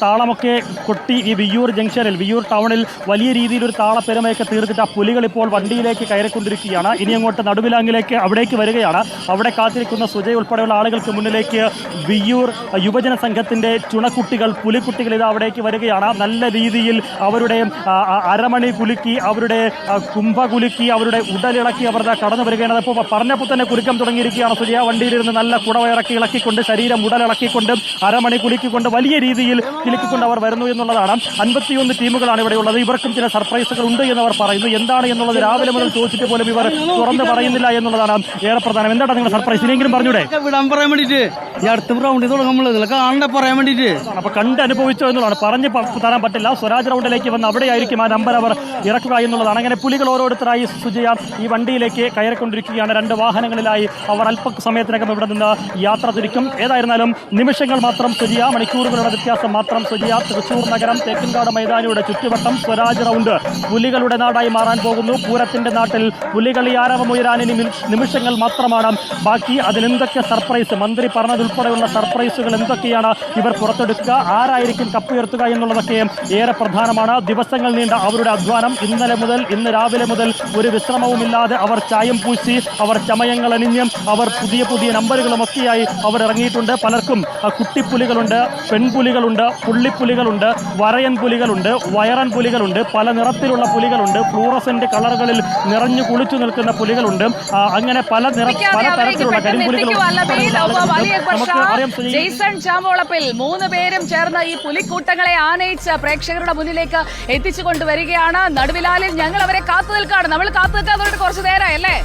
താളമൊക്കെ കൊട്ടി ഈ വിയ്യൂർ ജംഗ്ഷനിൽ വിയ്യൂർ ടൗണിൽ വലിയ രീതിയിൽ ഒരു താളപ്പെരുമയൊക്കെ തീർത്തിട്ട് ആ പുലികൾ ഇപ്പോൾ വണ്ടിയിലേക്ക് കയറിക്കൊണ്ടിരിക്കുകയാണ്. ഇനി അങ്ങോട്ട് നടുവിലാങ്ങിലേക്ക് അവിടേക്ക് വരികയാണ്. അവിടെ കാത്തിരിക്കുന്ന സുജയ് ഉൾപ്പെടെയുള്ള ആളുകൾക്ക് മുന്നിലേക്ക് വിയ്യൂർ യുവജന സംഘത്തിന്റെ ചുണക്കുട്ടികൾ പുലിക്കുട്ടികൾ ഇത് അവിടേക്ക് വരികയാണ്. നല്ല രീതിയിൽ അവരുടെ അരമണി കുലുക്കി അവരുടെ കുംഭ കുലുക്കി അവരുടെ ഉടലിളക്കി അവർ കടന്നു വരികയാണ്. അപ്പോൾ പറഞ്ഞപ്പോൾ തന്നെ കുരുക്കം തുടങ്ങിയിരിക്കുകയാണ് സുജയ. വണ്ടിയിലിരുന്ന് നല്ല കുടവയിറക്കി ഇളക്കിക്കൊണ്ട് ശരീരം ഉടലിളക്കിക്കൊണ്ട് അരമണി കുലുക്കിക്കൊണ്ട് വലിയ രീതിയിൽ കിലുക്കിക്കൊണ്ട് അവർ വരുന്നു എന്നുള്ളതാണ്. അൻപത്തിയൊന്ന് ടീമുകളാണ് ഇവിടെ ഉള്ളത്. ഇവർക്കും ചില സർപ്രൈസുകൾ ഉണ്ട് എന്ന് അവർ പറയുന്നു. എന്താണ് എന്നുള്ളത് രാവിലെ മുതൽ ചോദിച്ചിട്ട് പോലും ഇവർ തുറന്ന് പറയുന്നില്ല എന്നുള്ളതാണ് ഏറെ പ്രധാനം. എന്താണ് നിങ്ങളുടെ സർപ്രൈസ്? ഇനിയെങ്കിലും പറഞ്ഞൂടെ? വിടാൻ പറയാൻ വേണ്ടിട്ട് ഈ അടുത്ത റൗണ്ടിൽ തുടങ്ങുമ്പോൾ കാണണ്ട പറയാൻ വേണ്ടിട്ട് അപ്പൊ കണ്ട് അനുഭവിച്ചോ എന്നുള്ളതാണ്. പറഞ്ഞ് തരാൻ പറ്റില്ല. സ്വരാജ് റൗണ്ടിലേക്ക് വന്ന് അവിടെയായിരിക്കും ആ നമ്പർ അവർ ഇറക്കുക എന്നുള്ളതാണ്. അങ്ങനെ പുലികൾ ഓരോരുത്തരായി സുജയ ഈ വണ്ടിയിലേക്ക് കയറിക്കൊണ്ടിരിക്കുകയാണ്. രണ്ട് വാഹനങ്ങളിലായി അവർ അല്പ സമയത്തിനകം ഇവിടെ നിന്ന് യാത്ര തിരിക്കും. ഏതായിരുന്നാലും നിമിഷങ്ങൾ മാത്രം സുജിയ മണിക്കൂറുകളുടെ വ്യത്യാസം മാത്രം സുജിയ. തൃശൂർ നഗരം തേക്കിൻകാട് മൈതാനിയുടെ ചുറ്റുവട്ടം സ്വരാജ് റൗണ്ട്. പുലികളുടെ നാടായി മാറാൻ പോകുന്നു. പൂരത്തിന്റെ നാട്ടിൽ പുലികളി ആരവമുയരാൻ ഇനി നിമിഷങ്ങൾ മാത്രമാണ്. ബാക്കി അതിലെന്തൊക്കെ സർപ്രൈസ്? മന്ത്രി പറഞ്ഞതുൾപ്പെടെയുള്ള സർപ്രൈസുകൾ എന്തൊക്കെയാണ് ഇവർ പുറത്തെടുക്കുക? ആരായിരിക്കും കപ്പുയർത്തുക എന്നുള്ളതൊക്കെ ഏറെ പ്രധാനമാണ്. ദിവസങ്ങൾ നീണ്ട അവരുടെ അധ്വാനം. ഇന്നലെ മുതൽ ഇന്ന് രാവിലെ മുതൽ ഒരു വിശ്രമവുമില്ലാതെ അവർ ചായം പൂശി അവർ ചമയങ്ങൾ അണിഞ്ഞ് അവർ പുതിയ പുതിയ നമ്പറുകളും ഒക്കെയായി അവർ ഇറങ്ങിയിട്ടുണ്ട്. പലർക്കും കുട്ടിപ്പുലികളുണ്ട് പെൺപുലികളുണ്ട് പുള്ളിപ്പുലികളുണ്ട് വരയൻ പുലികളുണ്ട് വയറൻ പുലികളുണ്ട് പല നിറത്തിലുള്ള പുലികളുണ്ട് ഫ്ലൂറസെന്റ് കളറുകളിൽ നിറഞ്ഞു കുളിച്ചു നിൽക്കുന്ന പുലികളുണ്ട്. അങ്ങനെ പല നിറ പല തരത്തിലുള്ള ജെയ്സൺ ചാമ്പോളപ്പിൽ മൂന്ന് പേരും ചേർന്ന് ഈ പുലിക്കൂട്ടങ്ങളെ ആനയിച്ച് പ്രേക്ഷകരുടെ മുന്നിലേക്ക് എത്തിച്ചു കൊണ്ടുവരികയാണ്. നടുവിലാലിൽ ഞങ്ങൾ അവരെ കാത്തു നിൽക്കാണ് നമ്മൾ കാത്തു നിൽക്കാൻ കുറച്ച് നേരമല്ലേ